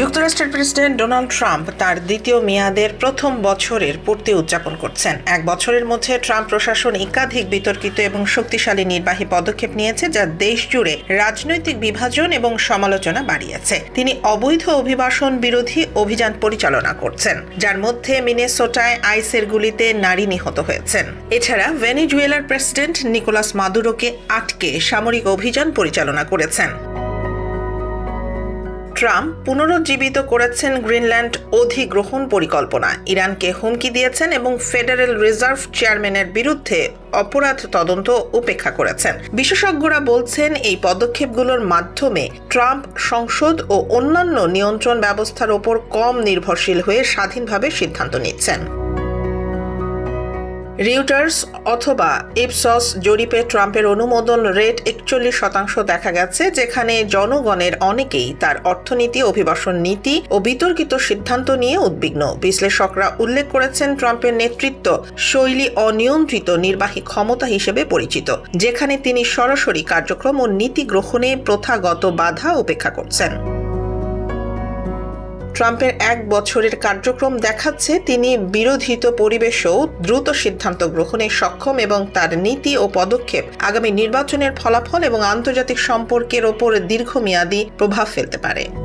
যুক্তরাষ্ট্রের president Donald Trump তার দ্বিতীয় মেয়াদের প্রথম বছরের পূর্তি উদযাপন করছেন। এক বছরের মধ্যে ট্রাম্প প্রশাসন একাধিক বিতর্কিত এবং শক্তিশালী নির্বাহী পদক্ষেপ নিয়েছে যা দেশ জুড়ে রাজনৈতিক বিভাজন এবং সমালোচনা বাড়িয়েছে। তিনি অবৈধ অভিবাসন বিরোধী অভিযান পরিচালনা করছেন, যার মধ্যে মিনেসোটায় আইসের গুলিতে নারী নিহত হয়েছেন। এছাড়া ভেনিজুয়েলার প্রেসিডেন্ট নিকোলাস মাদুরোকে আটকে সামরিক অভিযান পরিচালনা করেছেন। ট্রাম্প পুনরুজ্জীবিত করেছেন গ্রিনল্যান্ড অধিগ্রহণ পরিকল্পনা। ইরানকে হুমকি দিয়েছেন এবং ফেডারেল রিজার্ভ চেয়ারম্যানের বিরুদ্ধে অপরাধ তদন্ত উপেক্ষা করেছেন। বিশেষজ্ঞরা বলছেন, এই পদক্ষেপগুলোর মাধ্যমে ট্রাম্প সংসদ ও অন্যান্য নিয়ন্ত্রণ ব্যবস্থার ওপর কম নির্ভরশীল হয়ে স্বাধীনভাবে সিদ্ধান্ত নিচ্ছেন। রিউটার্স অথবা ইপসস জরিপে ট্রাম্পের অনুমোদন রেট একচল্লিশ শতাংশ দেখা গেছে, যেখানে জনগণের অনেকেই তার অর্থনীতি, অভিবাসন নীতি ও বিতর্কিত সিদ্ধান্ত নিয়ে উদ্বিগ্ন। বিশ্লেষকরা উল্লেখ করেছেন, ট্রাম্পের নেতৃত্ব শৈলী অনিয়ন্ত্রিত নির্বাহী ক্ষমতা হিসেবে পরিচিত, যেখানে তিনি সরাসরি কার্যক্রম ও নীতি গ্রহণে প্রথাগত বাধা উপেক্ষা করছেন। ট্রাম্পের এক বছরের কার্যক্রম দেখাচ্ছে তিনি বিরোধিত পরিবেশেও দ্রুত সিদ্ধান্ত গ্রহণে সক্ষম এবং তার নীতি ও পদক্ষেপ আগামী নির্বাচনের ফলাফল এবং আন্তর্জাতিক সম্পর্কের ওপর দীর্ঘমেয়াদী প্রভাব ফেলতে পারে।